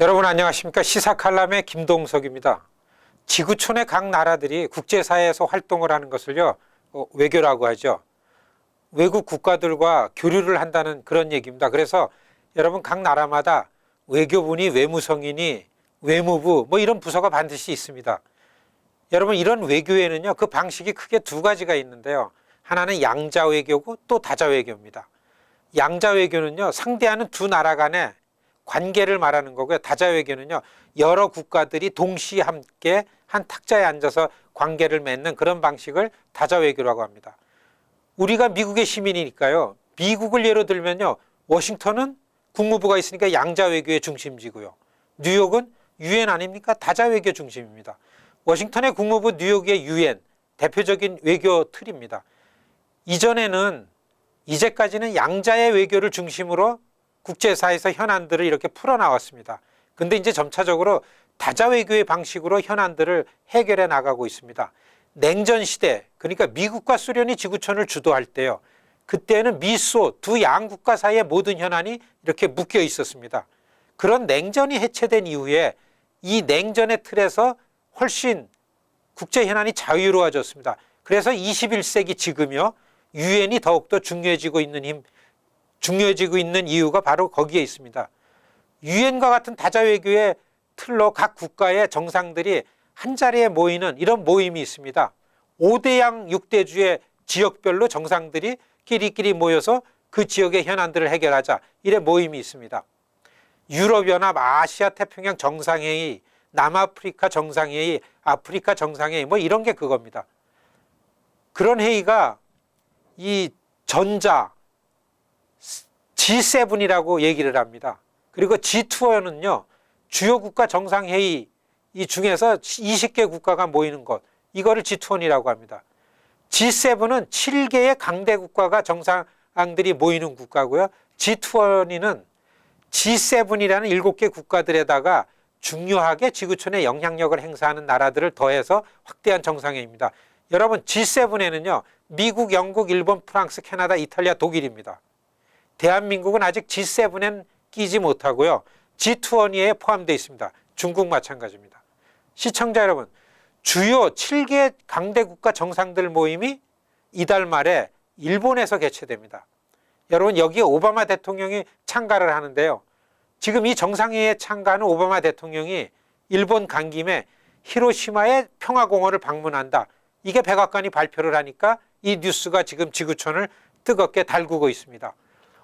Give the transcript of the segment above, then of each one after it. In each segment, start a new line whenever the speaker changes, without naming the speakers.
여러분 안녕하십니까 시사칼람의 김동석입니다. 지구촌의 각 나라들이 국제사회에서 활동을 하는 것을요 어, 외교라고 하죠. 외국 국가들과 교류를 한다는 그런 얘기입니다. 그래서 여러분 각 나라마다 외교부니 외무성이니 외무부 뭐 이런 부서가 반드시 있습니다. 여러분 이런 외교에는요 그 방식이 크게 두 가지가 있는데요. 하나는 양자 외교고 또 다자 외교입니다. 양자 외교는요 상대하는 두 나라 간의 관계를 말하는 거고요. 다자 외교는요 여러 국가들이 동시에 함께 한 탁자에 앉아서 관계를 맺는 그런 방식을 다자 외교라고 합니다. 우리가 미국의 시민이니까요. 미국을 예로 들면요. 워싱턴은 국무부가 있으니까 양자 외교의 중심지고요. 뉴욕은 유엔 아닙니까? 다자 외교 중심입니다. 워싱턴의 국무부, 뉴욕의 유엔 대표적인 외교 틀입니다. 이전에는 이제까지는 양자의 외교를 중심으로 국제사에서 현안들을 이렇게 풀어나왔습니다. 근데 이제 점차적으로 다자 외교의 방식으로 현안들을 해결해 나가고 있습니다. 냉전 시대, 그러니까 미국과 소련이 지구촌을 주도할 때요. 그때는 미소 두 양국가 사이의 모든 현안이 이렇게 묶여 있었습니다. 그런 냉전이 해체된 이후에 이 냉전의 틀에서 훨씬 국제 현안이 자유로워졌습니다. 그래서 21세기 지금요. 유엔이 더욱더 중요해지고 있는 힘, 중요해지고 있는 이유가 바로 거기에 있습니다. 유엔과 같은 다자 외교의 틀로 각 국가의 정상들이 한 자리에 모이는 이런 모임이 있습니다. 5대양 6대주의 지역별로 정상들이 끼리끼리 모여서 그 지역의 현안들을 해결하자. 이래 모임이 있습니다. 유럽연합 아시아 태평양 정상회의, 남아프리카 정상회의, 아프리카 정상회의 뭐 이런 게 그겁니다. 그런 회의가 이 전자 G7이라고 얘기를 합니다. 그리고 G2는요. 주요 국가 정상회의 이 중에서 20개 국가가 모이는 것 이거를 G20이라고 합니다. G7은 7개의 강대 국가가 정상들이 모이는 국가고요. G20은 G7이라는 7개 국가들에다가 중요하게 지구촌에 영향력을 행사하는 나라들을 더해서 확대한 정상회의입니다. 여러분 G7에는요. 미국, 영국, 일본, 프랑스, 캐나다, 이탈리아, 독일입니다. 대한민국은 아직 G7엔 끼지 못하고요. G20에 포함되어 있습니다. 중국 마찬가지입니다. 시청자 여러분, 주요 7개 강대 국가 정상들 모임이 이달 말에 일본에서 개최됩니다. 여러분 여기에 오바마 대통령이 참가를 하는데요. 지금 이 정상회의에 참가하는 오바마 대통령이 일본 간 김에 히로시마의 평화공원을 방문한다. 이게 백악관이 발표를 하니까 이 뉴스가 지금 지구촌을 뜨겁게 달구고 있습니다.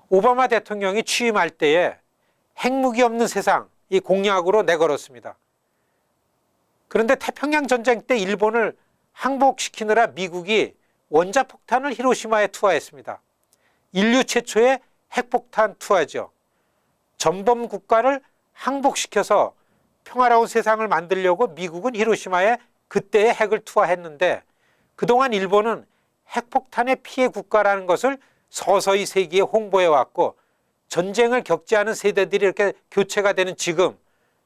오바마 대통령이 취임할 때에 핵무기 없는 세상 이 공약으로 내걸었습니다. 그런데 태평양 전쟁 때 일본을 항복시키느라 미국이 원자폭탄을 히로시마에 투하했습니다. 인류 최초의 핵폭탄 투하죠. 전범 국가를 항복시켜서 평화로운 세상을 만들려고 미국은 히로시마에 그때의 핵을 투하했는데 그동안 일본은 핵폭탄의 피해 국가라는 것을 서서히 세계에 홍보해 왔고 전쟁을 않은 세대들이 이렇게 교체가 되는 지금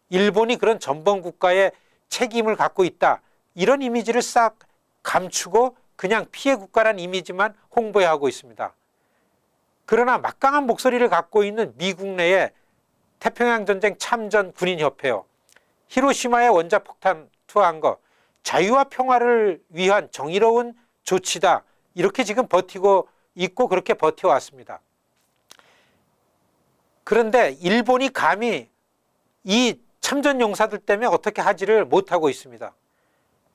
일본이 그런 전범 국가의 책임을 갖고 있다. 이런 이미지를 싹 감추고 그냥 피해 국가란 이미지만 홍보해 하고 있습니다. 그러나 막강한 목소리를 갖고 있는 미국 내의 태평양 전쟁 참전 군인 협회요. 히로시마에 원자 폭탄 투하한 거 자유와 평화를 위한 정의로운 조치다. 이렇게 지금 버티고 있고 그렇게 버텨왔습니다. 그런데 일본이 감히 이 참전 용사들 때문에 어떻게 하지를 못하고 있습니다.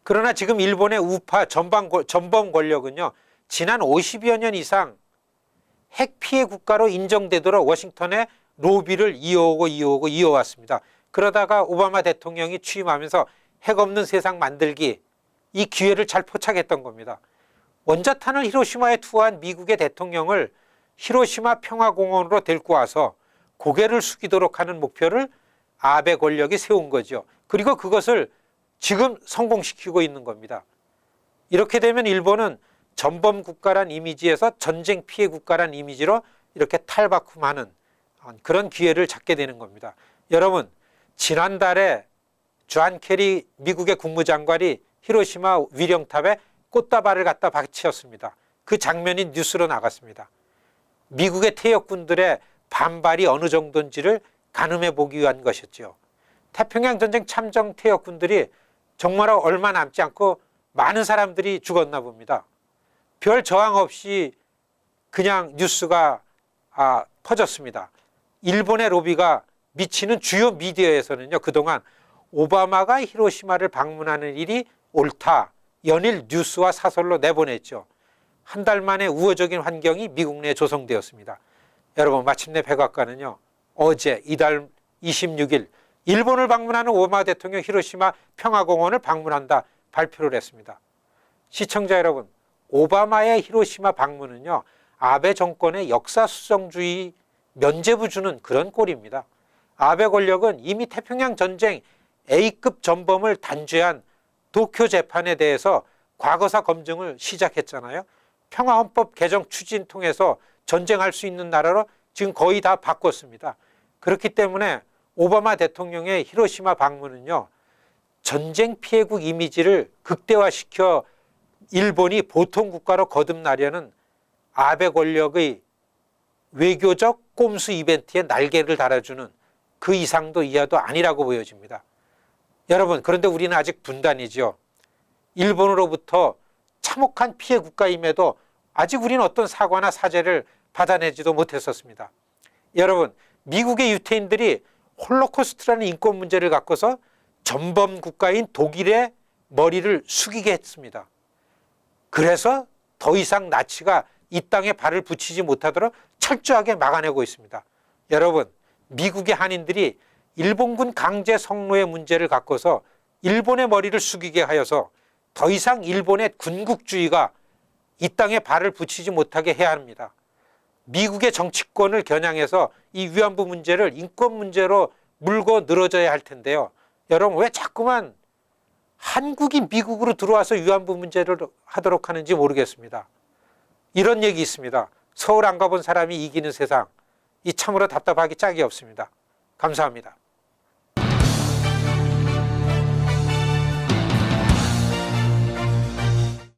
그러나 지금 일본의 우파 전방, 전범 권력은요, 지난 50여 년 이상 핵 피해 국가로 인정되도록 워싱턴에 로비를 이어오고 이어오고 이어왔습니다. 그러다가 오바마 대통령이 취임하면서 핵 없는 세상 만들기 이 기회를 잘 포착했던 겁니다. 원자탄을 히로시마에 투하한 미국의 대통령을 히로시마 평화공원으로 데리고 와서 고개를 숙이도록 하는 목표를 아베 권력이 세운 거죠. 그리고 그것을 지금 성공시키고 있는 겁니다. 이렇게 되면 일본은 전범 국가란 이미지에서 전쟁 피해 국가란 이미지로 이렇게 탈바꿈하는 그런 기회를 잡게 되는 겁니다. 여러분, 지난달에 존 케리 미국의 국무장관이 히로시마 위령탑에 꽃다발을 갖다 바치었습니다. 그 장면이 뉴스로 나갔습니다. 미국의 퇴역군들의 반발이 어느 정도인지를 가늠해 보기 위한 것이었죠. 태평양 전쟁 참정 퇴역군들이 정말 얼마 남지 않고 많은 사람들이 죽었나 봅니다. 별 저항 없이 그냥 뉴스가 아, 퍼졌습니다. 일본의 로비가 미치는 주요 미디어에서는요 그동안 오바마가 히로시마를 방문하는 일이 옳다 연일 뉴스와 사설로 내보냈죠. 한 달 만에 우호적인 환경이 미국 내에 조성되었습니다. 여러분 마침내 백악관은요 어제 이달 26일 일본을 방문하는 오바마 대통령 히로시마 평화공원을 방문한다 발표를 했습니다. 시청자 여러분 오바마의 히로시마 방문은요 아베 정권의 역사 수정주의 면죄부 주는 그런 꼴입니다. 아베 권력은 이미 태평양 전쟁 A급 전범을 단죄한 도쿄 재판에 대해서 과거사 검증을 시작했잖아요. 평화헌법 개정 추진 통해서 전쟁할 수 있는 나라로 지금 거의 다 바꿨습니다. 그렇기 때문에 오바마 대통령의 히로시마 방문은요. 전쟁 피해국 이미지를 극대화시켜 일본이 보통 국가로 거듭나려는 아베 권력의 외교적 꼼수 이벤트에 날개를 달아주는 그 이상도 이하도 아니라고 보여집니다. 여러분, 그런데 우리는 아직 분단이죠. 일본으로부터 참혹한 피해 국가임에도 아직 우리는 어떤 사과나 사죄를 받아내지도 못했었습니다. 여러분, 미국의 유태인들이 홀로코스트라는 인권 문제를 갖고서 전범 국가인 독일의 머리를 숙이게 했습니다. 그래서 더 이상 나치가 이 땅에 발을 붙이지 못하도록 철저하게 막아내고 있습니다. 여러분, 미국의 한인들이 일본군 강제 성노의 문제를 갖고서 일본의 머리를 숙이게 하여서 더 이상 일본의 군국주의가 이 땅에 발을 붙이지 못하게 해야 합니다. 미국의 정치권을 겨냥해서 이 위안부 문제를 인권 문제로 물고 늘어져야 할 텐데요. 여러분 왜 자꾸만 한국이 미국으로 들어와서 위안부 문제를 하도록 하는지 모르겠습니다. 이런 얘기 있습니다. 서울 안 가본 사람이 이기는 세상. 이 참으로 답답하기 짝이 없습니다. 감사합니다.